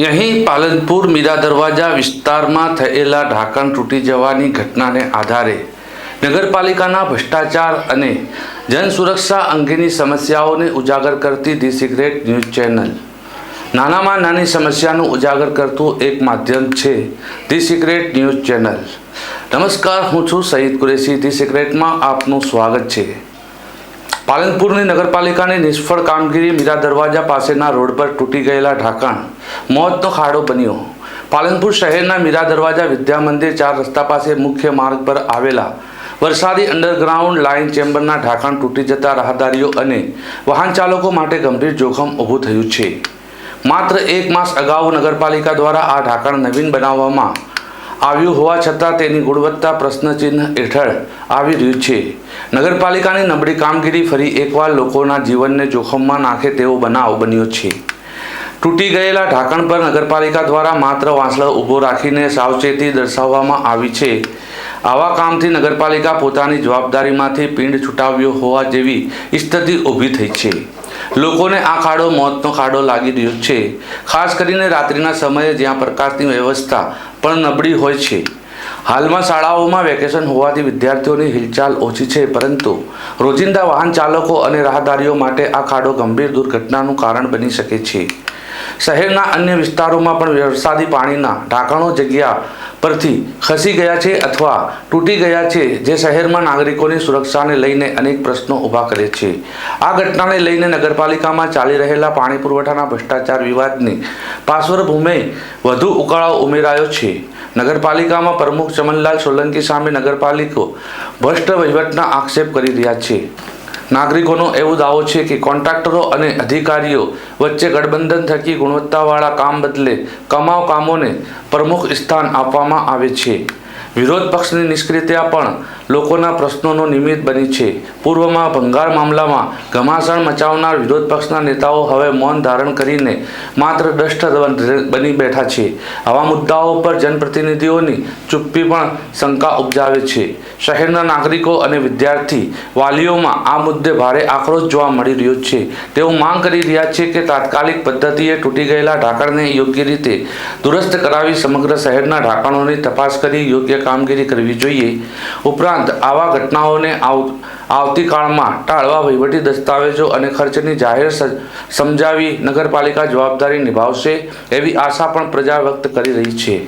અહીં પાલનપુર મીરા દરવાજા વિસ્તારમાં થયેલા ઢાંકણ તૂટી જવાની ઘટનાને આધારે નગરપાલિકાના ભ્રષ્ટાચાર અને જન સુરક્ષા અંગેની સમસ્યાઓને ઉજાગર કરતી ધી સિક્રેટ ન્યૂઝ ચેનલ. નાનામાં નાની સમસ્યાનું ઉજાગર કરતું એક માધ્યમ છે ધી સિક્રેટ ન્યૂઝ ચેનલ. નમસ્કાર, હું છું સઈદ કુરેશી. ધી સિક્રેટમાં આપનું સ્વાગત છે. પાલનપુરની નગરપાલિકાની નિષ્ફળ કામગીરી મીરા દરવાજા પાસેના રોડ પર તૂટી ગયેલા ઢાંકણ. મોતનો ખાડો બન્યો. પાલનપુર શહેરના મીરા દરવાજા વિદ્યા મંદિર ચાર રસ્તા પાસે મુખ્ય માર્ગ પર આવેલા. વરસાદી અંડરગ્રાઉન્ડ લાઇન ચેમ્બરના ઢાંકણ તૂટી જતા રાહદારીઓ અને વાહન ચાલકો માટે ગંભીર જોખમ ઊભું થયું છે. માત્ર એક માસ અગાઉ નગરપાલિકા દ્વારા આ ઢાંકણ નવીન બનાવવામાં આવ્યું હોવા છતાં તેની ગુણવત્તા પ્રશ્નચિહ્ન હેઠળ આવી રહ્યું છે. નગરપાલિકાની નબળી કામગીરી ફરી એકવાર લોકોના જીવનને જોખમમાં નાખે તેવો બનાવ બન્યો છે. તૂટી ગયેલા ઢાંકણ પર નગરપાલિકા દ્વારા માત્ર વાંસળો ઊભો રાખીને સાવચેતી દર્શાવવામાં આવી છે. આવા કામથી નગરપાલિકા પોતાની જવાબદારીમાંથી પિંડ છૂટાવ્યો હોવા જેવી સ્થિતિ ઊભી થઈ છે. લોકોને આ ખાડો મોતનો ખાડો લાગી રહ્યો છે. ખાસ કરીને રાત્રિના સમયે જ્યાં પ્રકાશની વ્યવસ્થા પણ નબળી હોય છે. હાલમાં શાળાઓમાં વેકેશન હોવાથી વિદ્યાર્થીઓની હિલચાલ ઓછી છે, પરંતુ રોજિંદા વાહન ચાલકો અને રાહદારીઓ માટે આ ખાડો ગંભીર દુર્ઘટનાનું કારણ બની શકે છે. શહેરના અન્ય વિસ્તારોમાં પણ વરસાદી પાણીના ઢાંકણો જગ્યા પરથી ખસી ગયા છે અથવા તૂટી ગયા છે, જે શહેરમાં નાગરિકોની સુરક્ષાને લઈને અનેક પ્રશ્નો ઊભા કરે છે. આ ઘટનાને લઈને નગરપાલિકામાં ચાલી રહેલા પાણી પુરવઠાના ભ્રષ્ટાચાર વિવાદની પાર્શ્વભૂમે વધુ ઉકાળો ઉમેરાયો છે. નગરપાલિકામાં પ્રમુખ ચમનલાલ સોલંકી સામે નગરપાલિકો ભ્રષ્ટ વહીવટના આક્ષેપ કરી રહ્યા છે. નાગરિકોનો એવો દાવો છે કે કોન્ટ્રાક્ટરો અને અધિકારીઓ વચ્ચે ગઠબંધન થકી ગુણવત્તાવાળા કામ બદલે કમાવ કામોને પ્રમુખ સ્થાન આપવામાં આવે છે. વિરોધ પક્ષની નિષ્ક્રિયતા પણ લોકોના પ્રશ્નોનો નિમિત્ત બની છે. પૂર્વમાં ભંગાર મામલામાં ઘમાસણ મચાવનાર વિરોધ પક્ષના નેતાઓ હવે મૌન ધારણ કરીને માત્ર દષ્ટ બની બેઠા છે. આવા મુદ્દાઓ પર જનપ્રતિનિધિઓની ચૂપ્પી પણ શંકા ઉપજાવે છે. શહેરના નાગરિકો અને વિદ્યાર્થી વાલીઓમાં આ મુદ્દે ભારે આક્રોશ જોવા મળી રહ્યો છે. તેઓ માંગ કરી રહ્યા છે કે તાત્કાલિક પદ્ધતિએ તૂટી ગયેલા ઢાંકણને યોગ્ય રીતે દુરસ્ત કરાવી સમગ્ર શહેરના ઢાંકણોની તપાસ કરી યોગ્ય કામગીરી કરવી જોઈએ. ઉપરાંત આવા ઘટનાઓને આવ, આવતીકાળમાં ટાળવા વહીવટી દસ્તાવેજો અને ખર્ચની જાહેર સમજાવી નગરપાલિકા જવાબદારી નિભાવશે એવી આશા પણ પ્રજા વ્યક્ત કરી રહી છે.